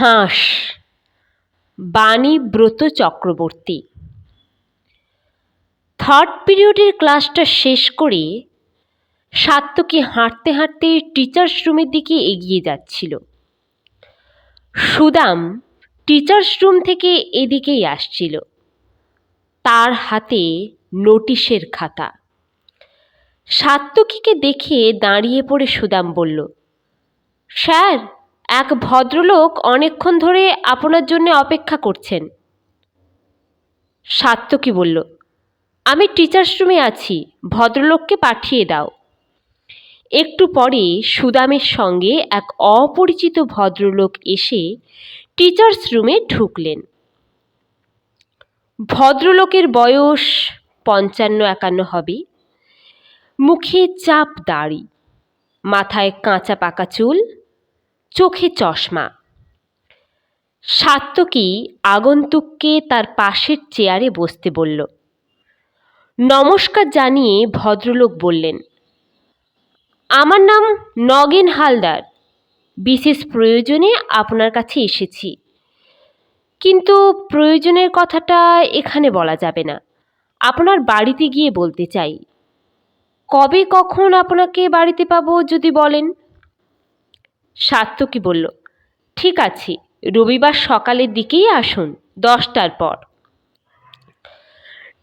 হাঁস। বাণীব্রত চক্রবর্তী। থার্ড পিরিয়ডের ক্লাসটা শেষ করে সাত্তকী হাঁটতে হাঁটতে টিচার্স রুমের দিকে এগিয়ে যাচ্ছিল। সুদাম টিচার্স রুম থেকে এদিকেই আসছিল। তার হাতে নোটিশের খাতা। সাত্তকীকে দেখে দাঁড়িয়ে পড়ে সুদাম বলল, স্যার এক ভদ্রলোক অনেকক্ষণ ধরে আপনার জন্য অপেক্ষা করছেন। সাত্তকী বলল, আমি টিচার্স রুমে আছি, ভদ্রলোককে পাঠিয়ে দাও। একটু পরে সুদামের সঙ্গে এক অপরিচিত ভদ্রলোক এসে টিচার্স রুমে ঢুকলেন। ভদ্রলোকের বয়স পঞ্চান্ন একান্ন হবে। মুখে চাপ দাড়ি, মাথায় কাঁচা পাকা চুল চোখে চশমা। সাত্তকী আগন্তুককে তার পাশের চেয়ারে বসতে বলল। নমস্কার জানিয়ে ভদ্রলোক বললেন, আমার নাম নগেন হালদার। বিশেষ প্রয়োজনে আপনার কাছে এসেছি। কিন্তু প্রয়োজনের কথাটা এখানে বলা যাবে না। আপনার বাড়িতে গিয়ে বলতে চাই। কবে কখন আপনাকে বাড়িতে পাবো যদি বলেন? সাত্তকী বলল, ঠিক আছে, রবিবার সকালের দিকেই আসুন, দশটার পর।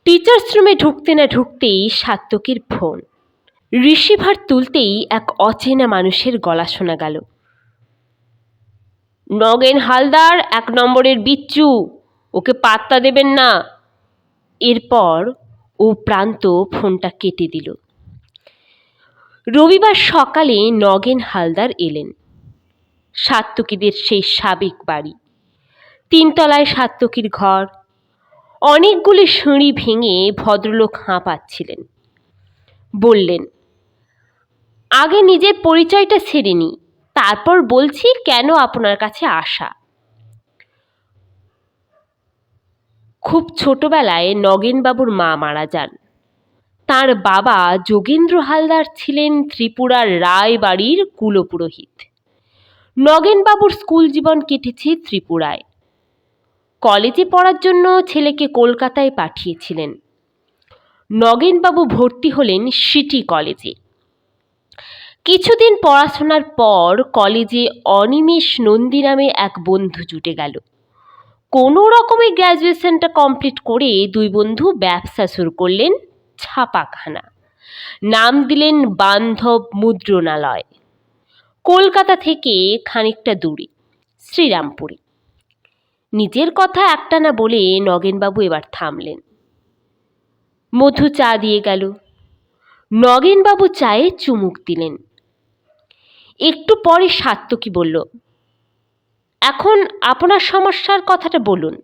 টিচার্স রুমে ঢুকতে না ঢুকতেই সাত্তকীর ফোন। রিসিভার তুলতেই এক অচেনা মানুষের গলা শোনা গেল। নগেন হালদার, এক নম্বরের বিচ্ছু, ওকে পাত্তা দেবেন না। এরপর ও প্রান্ত ফোনটা কেটে দিল। রবিবার সকালে নগেন হালদার এলেন। সাত্তকীদের সেই সাবেক বাড়ি। তিনতলায় সাত্তকীর ঘর। অনেকগুলি সিঁড়ি ভেঙে ভদ্রলোক হাঁপাচ্ছিলেন বললেন, আগে নিজের পরিচয়টা সেরে নি তারপর বলছি কেন আপনার কাছে আসা? খুব ছোটবেলায় নগেনবাবুর মা মারা যান। তার বাবা যোগেন্দ্র হালদার ছিলেন ত্রিপুরার রায়বাড়ির কুলপুরোহিত। নগেনবাবুর স্কুল জীবন কেটেছে ত্রিপুরায়। কলেজে পড়ার জন্য ছেলেকে কলকাতায় পাঠিয়েছিলেন। নগেনবাবু ভর্তি হলেন সিটি কলেজে। কিছুদিন পড়াশোনার পর কলেজে অনিমেষ নন্দী নামে এক বন্ধু জুটে গেল। কোনো রকমে গ্র্যাজুয়েশনটা কমপ্লিট করে দুই বন্ধু ব্যবসা শুরু করলেন ছাপাখানা। নাম দিলেন বান্ধব মুদ্রণালয়। কলকাতা থেকে খানিকটা দূরে, শ্রীরামপুরে। নিজের কথা একটা না বলে নগেনবাবু এবার থামলেন। মধু চা দিয়ে গেল। নগেনবাবু চায়ে চুমুক দিলেন। একটু পরে সাত্তকী বলল, এখন আপনার সমস্যার কথাটা বলুন।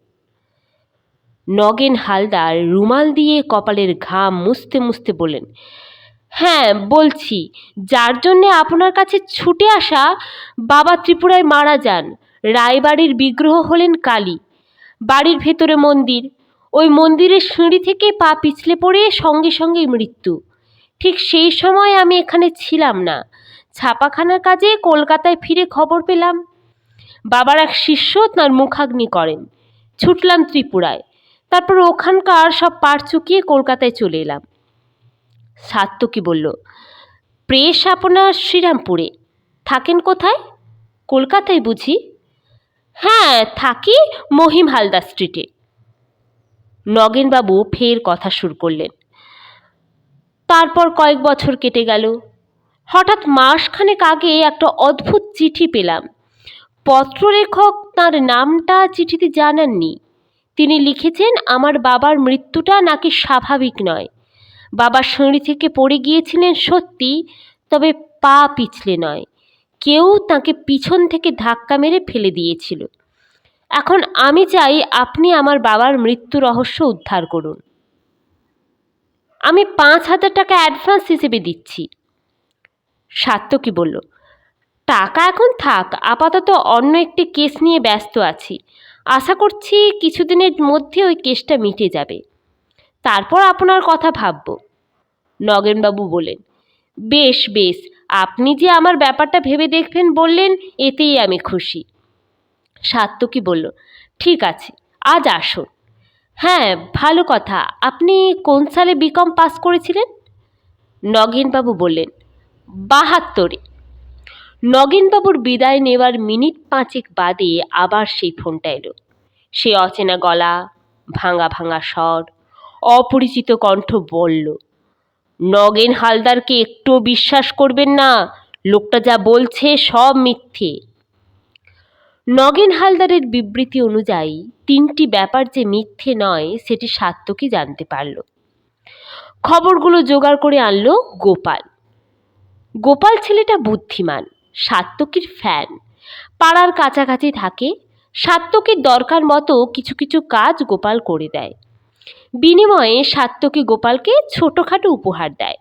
নগেন হালদার রুমাল দিয়ে কপালের ঘাম মুছতে মুছতে বললেন হ্যাঁ বলছি। যার জন্যে আপনার কাছে ছুটে আসা বাবা ত্রিপুরায় মারা যান। রায়বাড়ির বিগ্রহ হলেন কালী। বাড়ির ভেতরে মন্দির। ওই মন্দিরের সিঁড়ি থেকে পা পিছলে পড়ে সঙ্গে সঙ্গেই মৃত্যু। ঠিক সেই সময় আমি এখানে ছিলাম না। ছাপাখানার কাজে কলকাতায় ফিরে খবর পেলাম। বাবার এক শিষ্য তার মুখাগ্নি করেন। ছুটলাম ত্রিপুরায়। তারপর ওখানকার সব পার চুকিয়ে কলকাতায় চলে এলাম। সাত্তকী বলল, প্রেস আপনার শ্রীরামপুরে। থাকেন কোথায়? কলকাতায় বুঝি? হ্যাঁ থাকি মহিম হালদার স্ট্রিটে নগেনবাবু ফের কথা শুরু করলেন, তারপর কয়েক বছর কেটে গেল। হঠাৎ মাসখানেক আগে একটা অদ্ভুত চিঠি পেলাম। পত্রলেখক তার নামটা চিঠিতে জানাননি। তিনি লিখেছেন, আমার বাবার মৃত্যুটা নাকি স্বাভাবিক নয়। বাবা সিঁড়ি থেকে পড়ে গিয়েছিলেন সত্যি, তবে পা পিছলে নয়। কেউ তাকে পিছন থেকে ধাক্কা মেরে ফেলে দিয়েছিল। এখন আমি চাই আপনি আমার বাবার মৃত্যু রহস্য উদ্ধার করুন। আমি পাঁচ হাজার টাকা অ্যাডভান্স হিসেবে দিচ্ছি। সার্থ সাত্তকী বলল, টাকা এখন থাক, আপাতত অন্য একটি কেস নিয়ে ব্যস্ত আছি। আশা করছি কিছুদিনের মধ্যে ওই কেসটা মিটে যাবে। তারপর আপনার কথা ভাবব। নগেনবাবু বলেন বেশ বেশ, আপনি যে আমার ব্যাপারটা ভেবে দেখবেন বললেন, এতেই আমি খুশি। সাত্তকী বলল, ঠিক আছে, আজ আসুন। হ্যাঁ ভালো কথা, আপনি কোন সালে বিকম পাস করেছিলেন? নগেনবাবু বললেন, বাহাত্তরে। নগেনবাবুর বিদায় নেওয়ার মিনিট পাঁচেক বাদে আবার সেই ফোনটা এলো। সে অচেনা গলা, ভাঙা ভাঙা স্বর অপরিচিত কণ্ঠ বলল, নগেন হালদারকে একটুও বিশ্বাস করবেন না, লোকটা যা বলছে সব মিথ্যে নগেন হালদারের বিবৃতি অনুযায়ী, তিনটি ব্যাপার যে মিথ্যে নয়, সেটি সাত্তকী জানতে পারল। খবরগুলো জোগাড় করে আনলো গোপাল। গোপাল ছেলেটা বুদ্ধিমান সাত্তকীর ফ্যান, পাড়ার কাছাকাছি থাকে। সাত্তকীর দরকার মতো কিছু কিছু কাজ গোপাল করে দেয়। বিনিময়ে সাত্তকী গোপালকে ছোটোখাটো উপহার দেয়।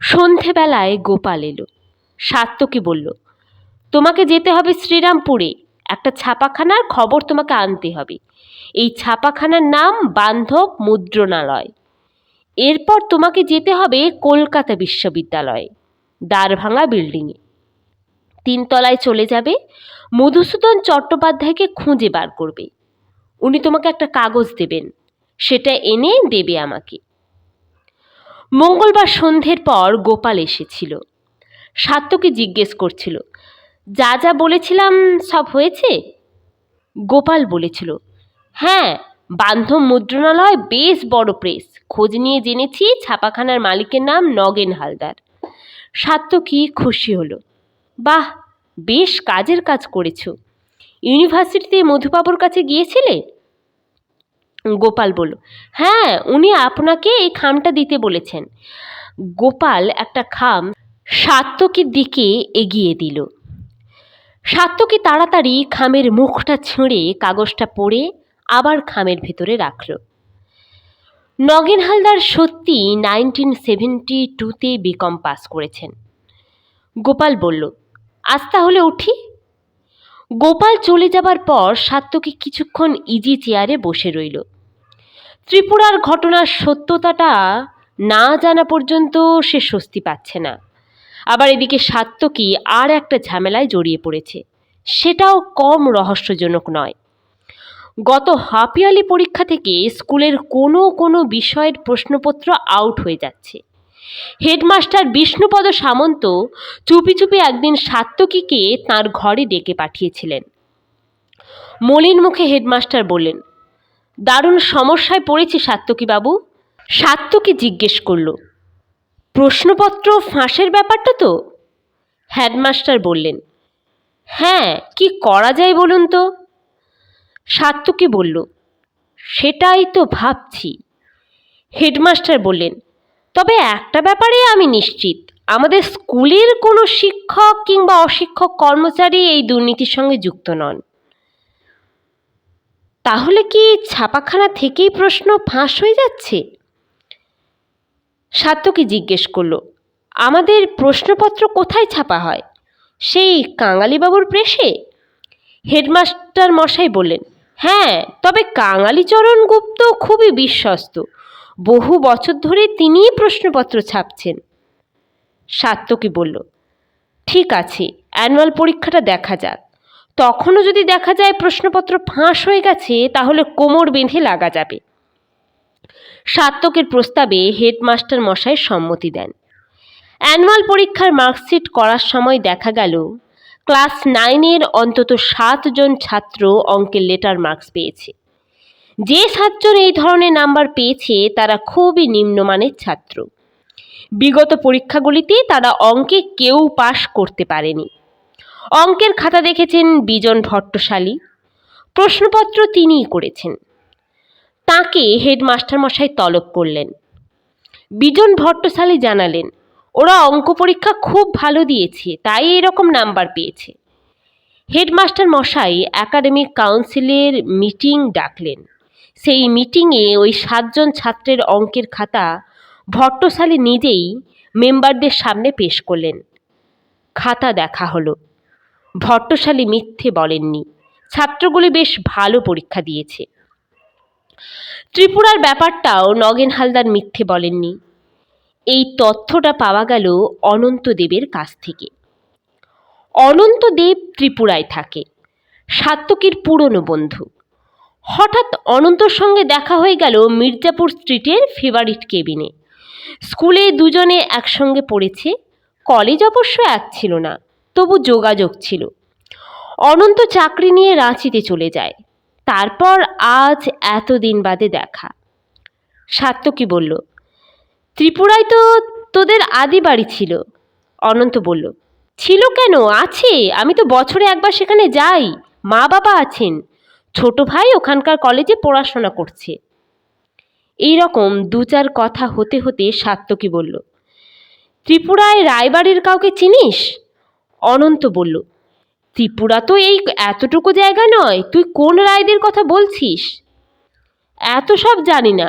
সন্ধেবেলায় গোপাল এলো। সাত্তকী বলল, তোমাকে যেতে হবে শ্রীরামপুরে। একটা ছাপাখানার খবর তোমাকে আনতে হবে। এই ছাপাখানার নাম বান্ধব মুদ্রণালয়। এরপর তোমাকে যেতে হবে কলকাতা বিশ্ববিদ্যালয়ে দ্বারভাঙা বিল্ডিংয়ে। তিনতলায় চলে যাবে, মধুসূদন চট্টোপাধ্যায়কে খুঁজে বার করবে। উনি তোমাকে একটা কাগজ দেবেন। সেটা এনে দেবে আমাকে। মঙ্গলবার সন্ধ্যের পর গোপাল এসেছিল। সাত্তকে জিজ্ঞেস করছিল, যা যা বলেছিলাম সব হয়েছে? গোপাল বলেছিল হ্যাঁ বান্ধব মুদ্রণালয় বেশ বড় প্রেস। খোঁজ নিয়ে জেনেছি ছাপাখানার মালিকের নাম নগেন হালদার। সাত্তকী খুশি হলো, বাহ, বেশ কাজের কাজ করেছ। ইউনিভার্সিটিতে মধুবাবুর কাছে গিয়েছিলে? গোপাল বলল হ্যাঁ উনি আপনাকে এই খামটা দিতে বলেছেন। গোপাল একটা খাম সাত্তকীর দিকে এগিয়ে দিল। সাত্তকী তাড়াতাড়ি খামের মুখটা ছিঁড়ে কাগজটা পড়ে আবার খামের ভেতরে রাখল। নগেন হালদার সত্যি নাইনটিন সেভেন্টি টুতে বিকম পাস করেছেন। গোপাল বলল, আজ তাহলে উঠি। গোপাল চলে যাবার পর সাত্তকী কিছুক্ষণ ইজি চেয়ারে বসে রইল। ত্রিপুরার ঘটনার সত্যতাটা না জানা পর্যন্ত সে স্বস্তি পাচ্ছে না। আবার এদিকে সাত্তকী আর একটা ঝামেলায় জড়িয়ে পড়েছে। সেটাও কম রহস্যজনক নয়। গত হাফিয়ালি পরীক্ষা থেকে স্কুলের কোনো কোনো বিষয়ের প্রশ্নপত্র আউট হয়ে যাচ্ছে। হেডমাস্টার বিষ্ণুপদ সামন্ত চুপি চুপি একদিন সাত্তকীকে তার ঘরে ডেকে পাঠিয়েছিলেন। মলিন মুখে হেডমাস্টার বললেন, দারুণ সমস্যায় পড়েছি সাত্তকী বাবু সাত্তকী জিজ্ঞেস করল, প্রশ্নপত্র ফাঁসের ব্যাপারটা তো? হেডমাস্টার বললেন হ্যাঁ কি করা যায় বলুন তো? সাত্তকী বলল, সেটাই তো ভাবছি। হেডমাস্টার বললেন তবে একটা ব্যাপারে আমি নিশ্চিত, আমাদের স্কুলের কোনো শিক্ষক কিংবা অশিক্ষক কর্মচারী এই দুর্নীতির সঙ্গে যুক্ত নন। তাহলে কি ছাপাখানা থেকেই প্রশ্ন ফাঁস হয়ে যাচ্ছে? সাত্তকী জিজ্ঞেস করল, আমাদের প্রশ্নপত্র কোথায় ছাপা হয়? সেই কাঙালিবাবুর প্রেসে? হেডমাস্টার মশাই বললেন হ্যাঁ তবে কাঙালিচরণ গুপ্ত খুবই বিশ্বস্ত। বহু বছর ধরে তিনিই প্রশ্নপত্র ছাপছেন। সাত্তকী বলল, ঠিক আছে, অ্যানুয়াল পরীক্ষাটা দেখা যাক। তখনও যদি দেখা যায় প্রশ্নপত্র ফাঁস হয়ে গেছে, তাহলে কোমর বেঁধে লাগা যাবে। সাত্তকের প্রস্তাবে হেডমাস্টার মশাই সম্মতি দেন। অ্যানুয়াল পরীক্ষার মার্কশিট করার সময় দেখা গেল, ক্লাস নাইনের অন্তত সাতজন ছাত্র অঙ্কের লেটার মার্কস পেয়েছে। যে সাতজন এই ধরনের নাম্বার পেয়েছে, তারা খুবই নিম্নমানের ছাত্র। বিগত পরীক্ষাগুলিতে তারা অঙ্কে কেউ পাশ করতে পারেনি। অঙ্কের খাতা দেখেছেন বিজন ভট্টশালী। প্রশ্নপত্র তিনিই করেছেন। তাকে হেডমাস্টার মশাই তলব করলেন। বিজন ভট্টশালী জানালেন, ওরা অঙ্ক পরীক্ষা খুব ভালো দিয়েছে, তাই এরকম নাম্বার পেয়েছে। হেডমাস্টার মশাই একাডেমিক কাউন্সিলের মিটিং ডাকলেন। সেই মিটিংয়ে ওই সাতজন ছাত্রের অঙ্কের খাতা ভট্টশালী নিজেই মেম্বারদের সামনে পেশ করলেন। খাতা দেখা হলো। ভট্টশালী মিথ্যে বলেননি। ছাত্রগুলি বেশ ভালো পরীক্ষা দিয়েছে। ত্রিপুরার ব্যাপারটাও নগেন হালদার মিথ্যে বলেননি। এই তথ্যটা পাওয়া গেল অনন্তদেবের কাছ থেকে। অনন্তদেব ত্রিপুরায় থাকে। সাত্তকীর পুরনো বন্ধু। হঠাৎ অনন্তর সঙ্গে দেখা হয়ে গেল মির্জাপুর স্ট্রিটের ফেভারিট কেবিনে স্কুলে দুজনে একসঙ্গে পড়েছে কলেজ অবশ্য এক ছিল না, তবু যোগাযোগ ছিল। অনন্ত চাকরি নিয়ে রাঁচিতে চলে যায়, তারপর আজ এতদিন বাদে দেখা। সাত্তকী বলল, ত্রিপুরায় তো তোদের আদি বাড়ি ছিল। অনন্ত বলল, ছিল কেন? আছে, আমি তো বছরে একবার সেখানে যাই মা বাবা আছেন। ছোট ভাই ওখানকার কলেজে পড়াশোনা করছে। এই রকম দু চার কথা হতে হতে সাত্তকী বলল, ত্রিপুরায় রায়বাড়ির কাউকে চিনিস? অনন্ত বলল, ত্রিপুরা তো এই এতটুকু জায়গা নয়, তুই কোন রায়দের কথা বলছিস? এত সব জানি না,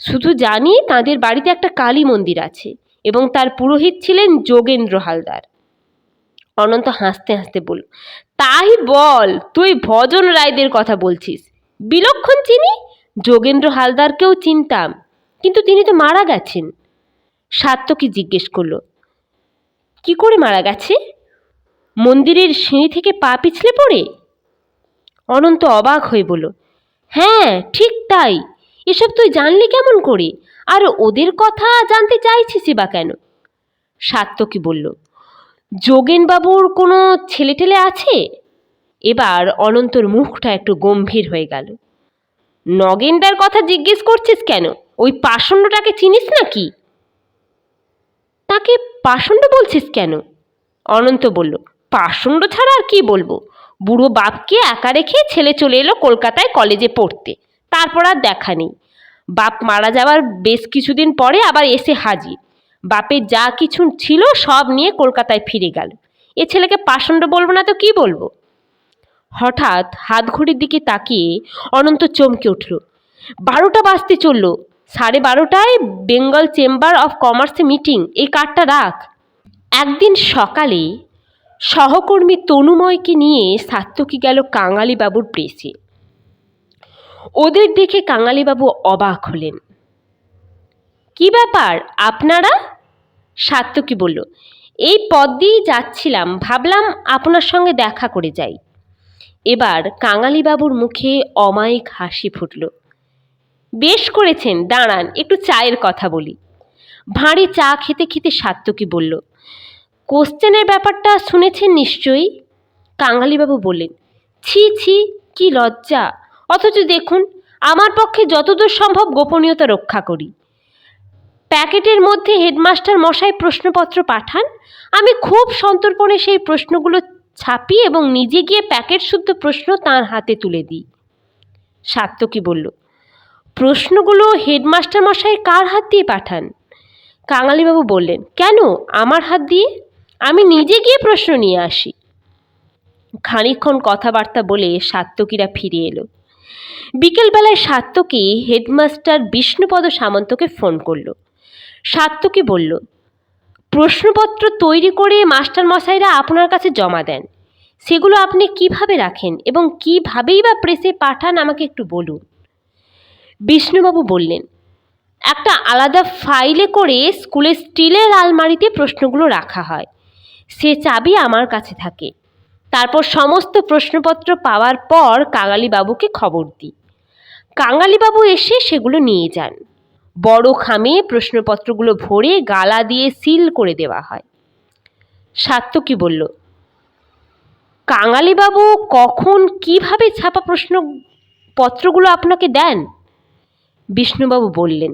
শুধু জানি তাদের বাড়িতে একটা কালী মন্দির আছে এবং তার পুরোহিত ছিলেন যোগেন্দ্র হালদার। অনন্ত হাসতে হাসতে বলল তাই বল, তুই ভজন রায়দের কথা বলছিস। বিলক্ষণ চিনি? যোগেন্দ্র হালদারকেও চিনতাম, কিন্তু তিনি তো মারা গেছেন। সাত্তকী জিজ্ঞেস করল, কি করে মারা গেছে? মন্দিরের সিঁড়ি থেকে পা পিছলে পড়ে? অনন্ত অবাক হয়ে বলল হ্যাঁ ঠিক তাই। এসব তুই জানলি কেমন করে? আর ওদের কথা জানতে চাইছিসই বা কেন? সাত্তকী বলল যোগেনবাবুর কোনো ছেলে টেলে আছে? এবার অনন্তর মুখটা একটু গম্ভীর হয়ে গেল। নগেনদার কথা জিজ্ঞেস করছিস কেন? ওই পাষণ্ডটাকে চিনিস নাকি? তাকে পাষণ্ড বলছিস কেন? অনন্ত বলল, পাষণ্ড ছাড়া আর কি বলব? বুড়ো বাপকে একা রেখে ছেলে চলে এলো কলকাতায় কলেজে পড়তে। তারপর আর দেখা নেই। বাপ মারা যাওয়ার বেশ কিছুদিন পরে আবার এসে হাজির। বাপের যা কিছু ছিল সব নিয়ে কলকাতায় ফিরে গেল। এ ছেলেকে পাষণ্ড বলব না তো কি বলব? হঠাৎ হাত ঘড়ির দিকে তাকিয়ে অনন্ত চমকে উঠল। বারোটা বাজতে চলল। সাড়ে বারোটায় বেঙ্গল চেম্বার অফ কমার্সে মিটিং। এই কার্ডটা রাখ। একদিন সকালে সহকর্মী তনুময়কে নিয়ে সাত্তকী গেল কাঙালিবাবুর প্রেসে। ওদের দেখে কাঙালিবাবু অবাক হলেন। কি ব্যাপার? আপনারা? সাত্তকী বলল, এই পথ দিয়েই যাচ্ছিলাম, ভাবলাম আপনার সঙ্গে দেখা করে যাই। এবার কাঙালিবাবুর মুখে অমায়িক হাসি ফুটল। বেশ করেছেন, দাঁড়ান, একটু চায়ের কথা বলি। ভাঁড়ে চা খেতে খেতে সাত্তকী বলল, কোশ্চেনের ব্যাপারটা শুনেছেন নিশ্চয়ই? কাঙালিবাবু বললেন, ছি ছি, কি লজ্জা। অথচ দেখুন, আমার পক্ষে যতদূর সম্ভব গোপনীয়তা রক্ষা করি। প্যাকেটের মধ্যে হেডমাস্টার মশাই প্রশ্নপত্র পাঠান। আমি খুব সন্তর্পণে সেই প্রশ্নগুলো ছাপি এবং নিজে গিয়ে প্যাকেট শুদ্ধ প্রশ্ন তার হাতে তুলে দিই। সাত্তকী বলল, প্রশ্নগুলো হেডমাস্টার মশাই কার হাত দিয়ে পাঠান? কাঙালিবাবু বললেন, কেন? আমার হাত দিয়ে? আমি নিজে গিয়ে প্রশ্ন নিয়ে আসি। খানিক্ষণ কথাবার্তা বলে সাত্তকীরা ফিরে এলো। বিকেলবেলায় সাত্তকী হেডমাস্টার বিষ্ণুপদ সামন্তকে ফোন করল। সাত্তকী বলল, প্রশ্নপত্র তৈরি করে মাস্টারমশাইরা আপনার কাছে জমা দেন। সেগুলো আপনি কীভাবে রাখেন এবং কিভাবেই বা প্রেসে পাঠান আমাকে একটু বলুন? বিষ্ণুবাবু বললেন, একটা আলাদা ফাইলে করে স্কুলের স্টিলের আলমারিতে প্রশ্নগুলো রাখা হয়। সে চাবি আমার কাছে থাকে। তারপর সমস্ত প্রশ্নপত্র পাওয়ার পর কাঙালিবাবুকে খবর দিই। কাঙালিবাবু এসে সেগুলো নিয়ে যান। বড় খামে প্রশ্নপত্রগুলো ভরে গালা দিয়ে সিল করে দেওয়া হয়। সাত্তকী বলল, কাঙালিবাবু, কখন কীভাবে ছাপা প্রশ্নপত্রগুলো আপনাকে দেন? বিষ্ণুবাবু বললেন,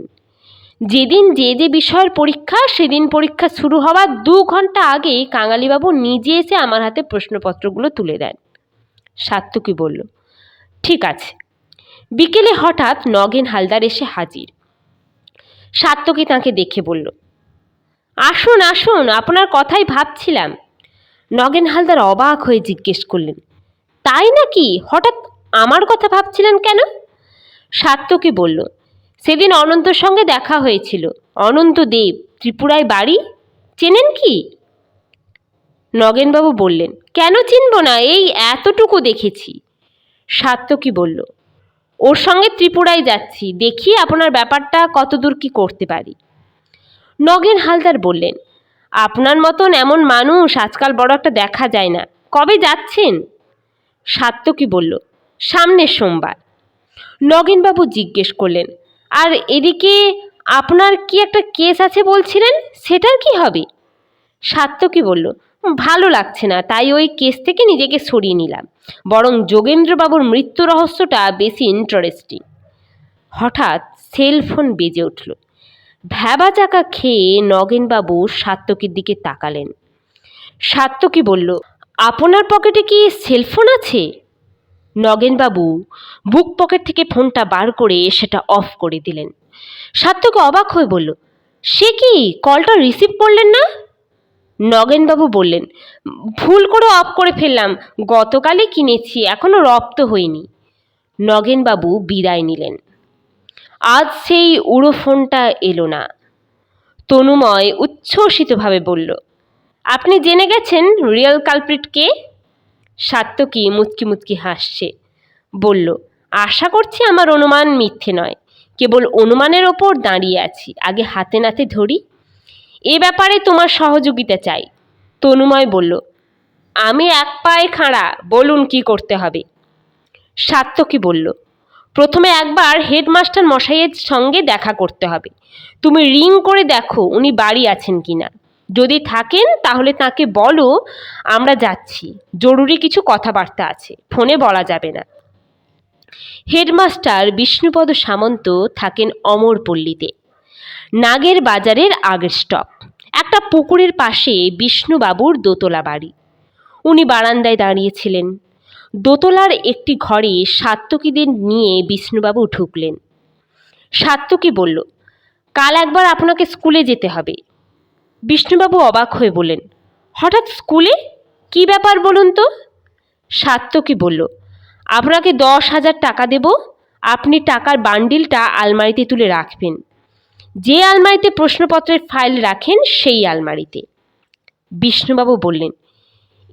যেদিন যে যে বিষয়ের পরীক্ষা, সেদিন পরীক্ষা শুরু হওয়ার দু ঘণ্টা আগে কাঙালিবাবু নিজে এসে আমার হাতে প্রশ্নপত্রগুলো তুলে দেন। সাত্তকী বলল, ঠিক আছে। বিকেলে হঠাৎ নগেন হালদার এসে হাজির। সাত্তকী তাঁকে দেখে বলল, আসুন আসুন, আপনার কথাই ভাবছিলাম। নগেন হালদার অবাক হয়ে জিজ্ঞেস করলেন, তাই নাকি? হঠাৎ আমার কথা ভাবছিলেন কেন? সাত্তকী বলল, সেদিন অনন্তর সঙ্গে দেখা হয়েছিল, অনন্ত দেব, ত্রিপুরায় বাড়ি? চেনেন কি? নগেনবাবু বললেন, কেন চিনব না? এই এতটুকু দেখেছি। সাত্তকী বলল ওর সঙ্গে ত্রিপুরায় যাচ্ছি, দেখি আপনার ব্যাপারটা কতদূর কি করতে পারি। নগেন হালদার বললেন, আপনার মতন এমন মানুষ আজকাল বড় একটা দেখা যায় না। কবে যাচ্ছেন? সাত্যকী বলল, সামনের সোমবার। নগেনবাবু জিজ্ঞেস করলেন, আর এদিকে আপনার কি একটা কেস আছে বলছিলেন? সেটার কি হবে? সাত্যকী বলল ভালো লাগছে না, তাই ওই কেস থেকে নিজেকে সরিয়ে নিলাম। বরং যোগেন্দ্রবাবুর মৃত্যু রহস্যটা বেশি ইন্টারেস্টিং হঠাৎ সেল ফোন বেজে উঠল। ভ্যাবা চাকা খেয়ে নগেনবাবু সাত্যকীর দিকে তাকালেন। সাত্যকী বলল, আপনার পকেটে কি সেলফোন আছে? নগেনবাবু বুক পকেট থেকে ফোনটা বার করে সেটা অফ করে দিলেন। সাত্যকী অবাক হয়ে বলল, সে কি কলটা রিসিভ করলেন না? নগেনবাবু বললেন, ভুল করে অফ করে ফেললাম, গতকালই কিনেছি এখনও রপ্ত হয়নি নগেনবাবু বিদায় নিলেন। আজ সেই উড়ো ফোনটা এলো না। তনুময় উচ্ছ্বসিতভাবে বলল, আপনি জেনে গেছেন রিয়েল কালপ্রিট কে? সাত্যকী মুচকি মুচকি হাসছে। বলল, আশা করছি আমার অনুমান মিথ্যে নয়, কেবল অনুমানের ওপর দাঁড়িয়ে আছি, আগে হাতে নাতে ধরি। এ ব্যাপারে তোমার সহযোগিতা চাই। তনুময় বলল, আমি এক পায়ে খাঁড়া, বলুন কি করতে হবে? সাত্যকী বলল, প্রথমে একবার হেডমাস্টার মশাইয়ের সঙ্গে দেখা করতে হবে। তুমি রিং করে দেখো উনি বাড়ি আছেন কি না যদি থাকেন, তাহলে তাকে বলো, আমরা যাচ্ছি। জরুরি কিছু কথাবার্তা আছে, ফোনে বলা যাবে না। হেডমাস্টার বিষ্ণুপদ সামন্ত থাকেন অমরপল্লীতে। নাগের বাজারের আগের স্টপ। একটা পুকুরের পাশে বিষ্ণুবাবুর দোতলা বাড়ি। উনি বারান্দায় দাঁড়িয়েছিলেন। দোতলার একটি ঘরে সাত্যকীদের নিয়ে বিষ্ণুবাবু ঢুকলেন। সাত্যকী বলল, কাল একবার আপনাকে স্কুলে যেতে হবে। বিষ্ণুবাবু অবাক হয়ে বললেন, হঠাৎ স্কুলে? কি ব্যাপার বলুন তো? সাত্যকী বলল, আপনাকে দশ হাজার টাকা দেব। আপনি টাকার বান্ডিলটা আলমারিতে তুলে রাখবেন। যে আলমারিতে প্রশ্নপত্রের ফাইল রাখেন, সেই আলমারিতে। বিষ্ণুবাবু বললেন,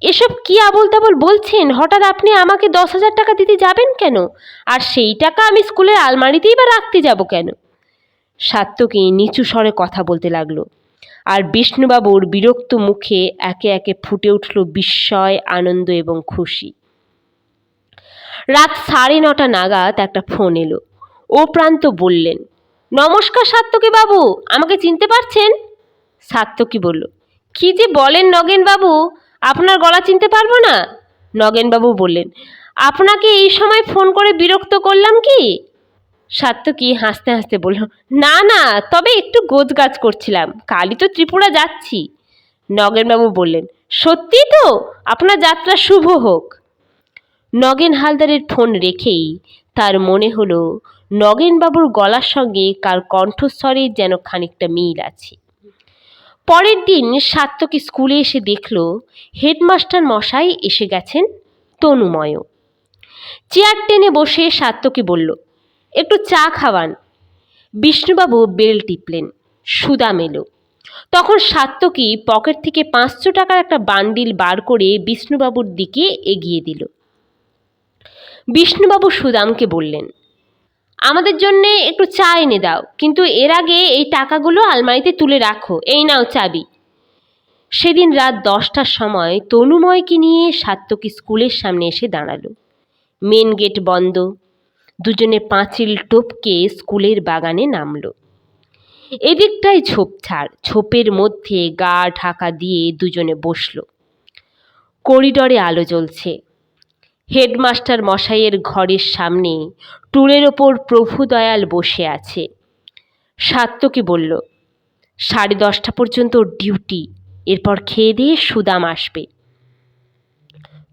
এসব কি আবল তাবল বলছেন? হঠাৎ আপনি আমাকে দশ হাজার টাকা দিতে যাবেন কেন? আর সেই টাকা আমি স্কুলের আলমারিতেই বা রাখতে যাব কেন? সাত্যকী নিচু স্বরে কথা বলতে লাগল। আর বিষ্ণুবাবুর বিরক্ত মুখে একে একে ফুটে উঠল বিস্ময়, আনন্দ এবং খুশি। রাত সাড়ে নটা নাগাদ একটা ফোন এলো। ও প্রান্ত বললেন নমস্কার সাত্যকী বাবু, আমাকে চিনতে পারছেন? সাত্যকী বলল, কি যে বলেন নগেনবাবু আপনার গলা চিনতে পারব না? নগেনবাবু বললেন, আপনাকে এই সময় ফোন করে বিরক্ত করলাম কি? সাত্যকী হাসতে হাসতে বলল, না না, তবে একটু গোছগাছ করছিলাম, কালই তো ত্রিপুরা যাচ্ছি। নগেনবাবু বললেন, সত্যি তো, আপনার যাত্রা শুভ হোক। নগেন হালদারের ফোন রেখেই তার মনে হলো নগেনবাবুর গলার সঙ্গে কার কণ্ঠস্বরের যেন খানিকটা মিল আছে। পরের দিন সাত্যকী স্কুলে এসে দেখল, হেডমাস্টার মশাই এসে গেছেন তনুময়। চেয়ার টেনে বসে সাত্যকী বলল, একটু চা খাওয়ান। বিষ্ণুবাবু বেল টিপলেন সুদাম এলো তখন সাত্যকী পকেট থেকে পাঁচশো টাকার একটা বান্ডিল বার করে বিষ্ণুবাবুর দিকে এগিয়ে দিল। বিষ্ণুবাবু সুদামকে বললেন আমাদের জন্যে একটু চা এনে দাও। কিন্তু এর আগে এই টাকাগুলো আলমারিতে তুলে রাখো। এই নাও চাবি। সেদিন রাত দশটার সময় তনুময়কে নিয়ে সাত্যকী স্কুলের সামনে এসে দাঁড়াল। মেন গেট বন্ধ। দুজনে পাঁচিল টপকে স্কুলের বাগানে নামলো। এদিকটায় ঝোপঝাড় ঝোপের মধ্যে গা ঢাকা দিয়ে দুজনে বসল। করিডরে আলো জ্বলছে। হেডমাস্টার মশাইয়ের ঘরের সামনে টুলের ওপর প্রভুদয়াল বসে আছে। সাত্যকী বলল, সাড়ে দশটা পর্যন্ত ডিউটি, এরপর খেয়ে দিয়ে সুদাম আসবে।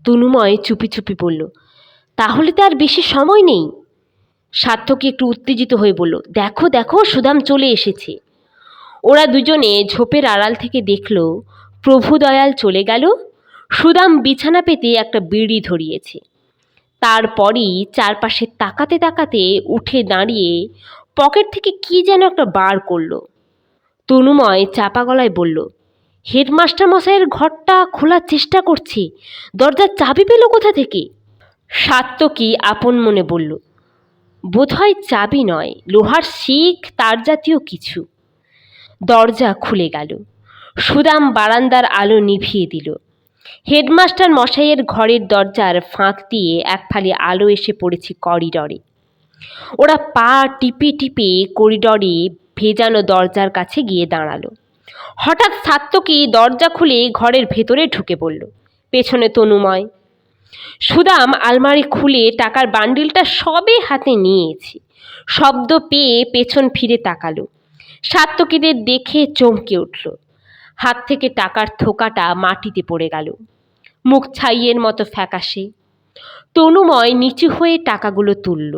তনুময় চুপি চুপি বলল, তাহলে তো আর বেশি সময় নেই। সার্থকী একটু উত্তেজিত হয়ে বলল, দেখো দেখো, সুদাম চলে এসেছে। ওরা দুজনে ঝোপের আড়াল থেকে দেখল প্রভুদয়াল চলে গেল। সুদাম বিছানা পেতে একটা বিড়ি ধরিয়েছে। তারপরই চারপাশে তাকাতে তাকাতে উঠে দাঁড়িয়ে পকেট থেকে কি যেন একটা বার করল। তনুময় চাপা গলায় বলল, হেডমাস্টার মশাইয়ের ঘরটা খোলার চেষ্টা করছে। দরজার চাবি পেল কোথা থেকে? সাত্যকী আপন মনে বলল, বোধহয় চাবি নয়, লোহার শিখ তার জাতীয় কিছু। দরজা খুলে গেল। সুদাম বারান্দার আলো নিভিয়ে দিল। হেডমাস্টার মশাইয়ের ঘরের দরজার ফাঁক দিয়ে এক ফালি আলো এসে পড়েছে করিডরে। ওরা পা টিপে টিপে করিডরে ভেজানো দরজার কাছে গিয়ে দাঁড়াল। হঠাৎ সাত্তকী দরজা খুলে ঘরের ভেতরে ঢুকে পড়ল। পেছনে তনুময়, সুদাম আলমারি খুলে টাকার বান্ডিলটা সবে হাতে নিয়েছে। শব্দ পেয়ে পেছন ফিরে তাকালো। সাত্তকীদের দেখে চমকে উঠল। হাত থেকে টাকার থোকাটা মাটিতে পড়ে গেল। মুখ ছাইয়ের মতো ফ্যাকাশে। তনুময় নিচু হয়ে টাকাগুলো তুলল।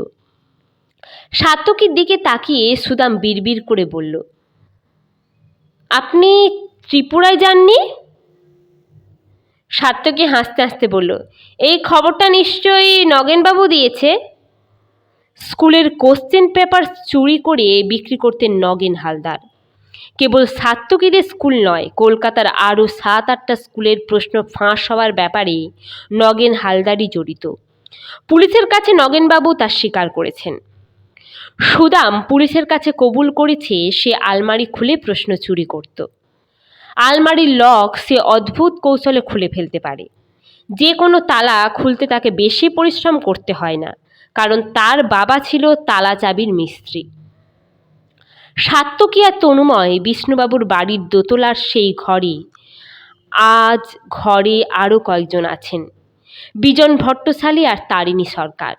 সাত্তকীর দিকে তাকিয়ে সুদাম বিড়বিড় করে বলল, আপনি ত্রিপুরায় যাননি? সাত্তকী হাসতে হাসতে বলল, এই খবরটা নিশ্চয়ই নগেনবাবু দিয়েছে। স্কুলের কোশ্চেন পেপার চুরি করে বিক্রি করতেন নগেন হালদার। কেবল সাত্তকীদের স্কুল নয়, কলকাতার আরও সাত আটটা স্কুলের প্রশ্ন ফাঁস হওয়ার ব্যাপারে নগেন হালদারই জড়িত। পুলিশের কাছে নগেনবাবু তার স্বীকার করেছেন। সুদাম পুলিশের কাছে কবুল করেছে সে আলমারি খুলে প্রশ্ন চুরি করত। আলমারির লক সে অদ্ভুত কৌশলে খুলে ফেলতে পারে। যে কোনো তালা খুলতে তাকে বেশি পরিশ্রম করতে হয় না, কারণ তার বাবা ছিল তালা চাবির মিস্ত্রি। সাত্তকী আর তনুময় বিষ্ণুবাবুর বাড়ির দোতলার সেই ঘরে আজ ঘরে আরও কয়েকজন আছেন। বিজন ভট্টশালী আর তারিণী সরকার।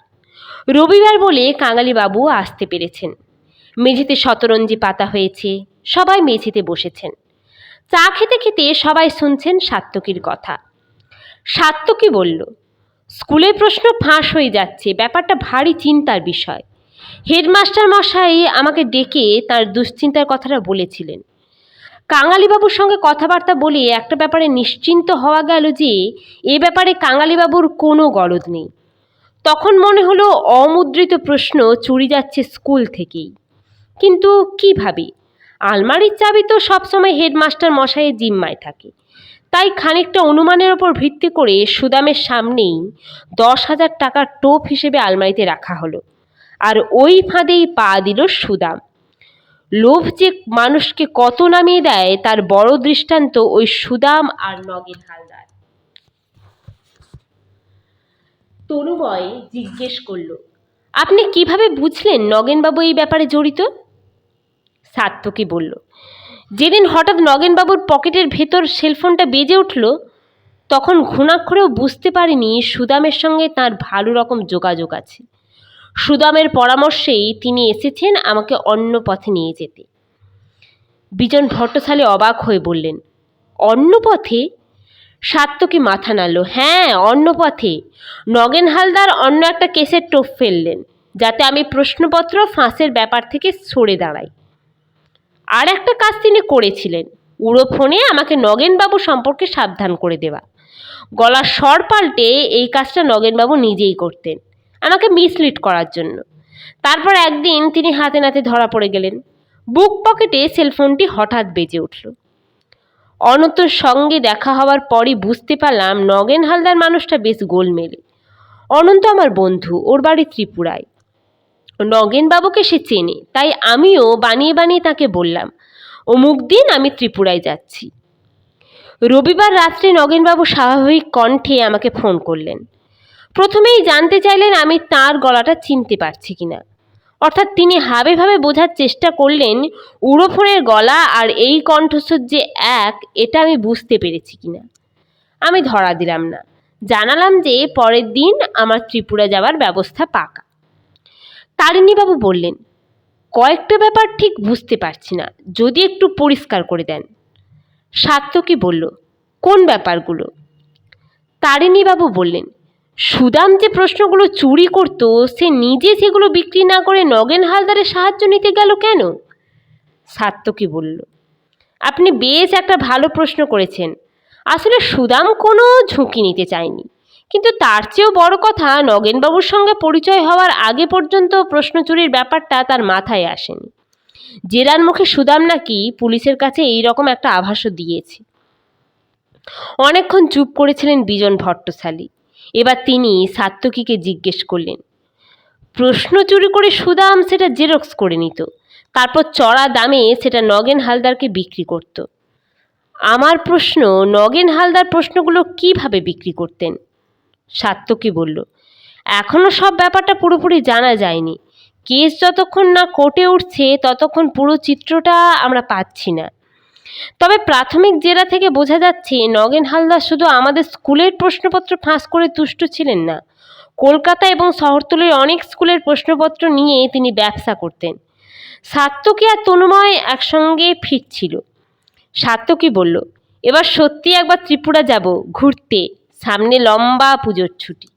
রবিবার বলে কাঙালিবাবুও আসতে পেরেছেন। মেঝেতে শতরঞ্জি পাতা হয়েছে, সবাই মেঝেতে বসেছেন। চা খেতে খেতে সবাই শুনছেন সাত্তকীর কথা। সাত্তকী বলল, স্কুলের প্রশ্ন ফাঁস হয়ে যাচ্ছে, ব্যাপারটা ভারী চিন্তার বিষয়। হেডমাস্টার মশাই আমাকে ডেকে তার দুশ্চিন্তার কথাটা বলেছিলেন। কাঙালিবাবুর সঙ্গে কথাবার্তা বলে একটা ব্যাপারে নিশ্চিন্ত হওয়া গেল যে, এ ব্যাপারে কাঙালিবাবুর কোনো গরজ নেই। তখন মনে হলো অমুদ্রিত প্রশ্ন চুরি যাচ্ছে স্কুল থেকেই। কিন্তু কীভাবে আলমারির চাবি তো সবসময় হেডমাস্টার মশাইয়ের জিম্মায় থাকে। তাই খানিকটা অনুমানের ওপর ভিত্তি করে সুদামের সামনেই দশ হাজার টাকার টোপ হিসেবে আলমারিতে রাখা হলো। ওই ফাঁদেই পা দিল সুদাম। লোভ যে মানুষকে কত নামিয়ে দেয়, তার বড় দৃষ্টান্ত ওই সুদাম আর নগেন হালদার। তরুময় জিজ্ঞেস করল, আপনি কীভাবে বুঝলেন নগেনবাবু এই ব্যাপারে জড়িত? সাত্তকী বলল, যেদিন হঠাৎ নগেনবাবুর পকেটের ভেতর সেলফোনটা বেজে উঠল, তখন ঘুণাক্ষরেও বুঝতে পারিনি সুদামের সঙ্গে তার ভালো রকম যোগাযোগ আছে। সুদামের পরামর্শেই তিনি এসেছেন আমাকে অন্য পথে নিয়ে যেতে। বিজন ভট্টশালী অবাক হয়ে বললেন, অন্য পথে? সাত্তকী মাথা নাড়ল হ্যাঁ অন্য পথে। নগেন হালদার অন্য একটা কেসের টোপ ফেললেন, যাতে আমি প্রশ্নপত্র ফাঁসের ব্যাপার থেকে সরে দাঁড়াই। আর একটা কাজ তিনি করেছিলেন উড়ো ফোনে আমাকে নগেনবাবু সম্পর্কে সাবধান করে দেওয়া। গলার স্বর পাল্টে এই কাজটা নগেনবাবু নিজেই করতেন। আমাকে মিসলিড করার জন্য। তারপর একদিন তিনি হাতে নাতে ধরা পড়ে গেলেন। বুক পকেটে সেলফোনটি হঠাৎ বেজে উঠল। অনন্তর সঙ্গে দেখা হওয়ার পরই বুঝতে পারলাম নগেন হালদার মানুষটা বেশ গোলমেলে। অনন্ত আমার বন্ধু, ওর বাড়ি ত্রিপুরায়। নগেনবাবুকে সে চেনে, তাই আমিও বানিয়ে বানিয়ে তাকে বললাম অমুক দিন, আমি ত্রিপুরায় যাচ্ছি। রবিবার রাত্রে নগেনবাবু স্বাভাবিক কণ্ঠে আমাকে ফোন করলেন। প্রথমেই জানতে চাইলেন আমি তার গলাটা চিনতে পারছি কিনা। অর্থাৎ তিনি হাবে ভাবে বোঝার চেষ্টা করলেন, উড়োফোনের গলা আর এই কণ্ঠস্বর যে এক, এটা আমি বুঝতে পেরেছি কিনা। আমি ধরা দিলাম না। জানালাম যে পরের দিন আমার ত্রিপুরা যাওয়ার ব্যবস্থা পাকা। তারিণীবাবু বললেন, কয়েকটা ব্যাপার ঠিক বুঝতে পারছি না, যদি একটু পরিষ্কার করে দেন। সাত্তকী বলল, কোন ব্যাপারগুলো? তারিণীবাবু বললেন সুদাম যে প্রশ্নগুলো চুরি করতো, সে নিজে সেগুলো বিক্রি না করে নগেন হালদারের সাহায্য নিতে গেল কেন? সাত্তকী বলল? আপনি বেশ একটা ভালো প্রশ্ন করেছেন। আসলে সুদাম কোনো ঝুঁকি নিতে চায়নি। কিন্তু তার চেয়েও বড় কথা, নগেনবাবুর সঙ্গে পরিচয় হওয়ার আগে পর্যন্ত প্রশ্ন চুরির ব্যাপারটা তার মাথায় আসেনি। জেরার মুখে সুদাম নাকি পুলিশের কাছে এই রকম একটা আভাসও দিয়েছে। অনেকক্ষণ চুপ করেছিলেন বিজন ভট্টশালী। এবার তিনি সাত্তকীকে জিজ্ঞেস করলেন, প্রশ্ন চুরি করে সুদাম সেটা জেরক্স করে নিত, তারপর চড়া দামে সেটা নগেন হালদারকে বিক্রি করত। আমার প্রশ্ন, নগেন হালদার প্রশ্নগুলো কীভাবে বিক্রি করতেন? সাত্তকী বলল এখনও সব ব্যাপারটা পুরোপুরি জানা যায়নি। কেস যতক্ষণ না কোর্টে উঠছে, ততক্ষণ পুরো চিত্রটা আমরা পাচ্ছি না। তবে প্রাথমিক জেরা থেকে বোঝা যাচ্ছে, নগেন হালদার শুধু আমাদের স্কুলের প্রশ্নপত্র ফাঁস করে তুষ্ট ছিলেন না। কলকাতা এবং শহরতলির অনেক স্কুলের প্রশ্নপত্র নিয়ে তিনি ব্যবসা করতেন। সাত্তকী আর তনুময় একসঙ্গে ফিরছিল। সাত্তকী বলল, এবার সত্যি একবার ত্রিপুরা যাব, ঘুরতে। সামনে লম্বা পুজোর ছুটি।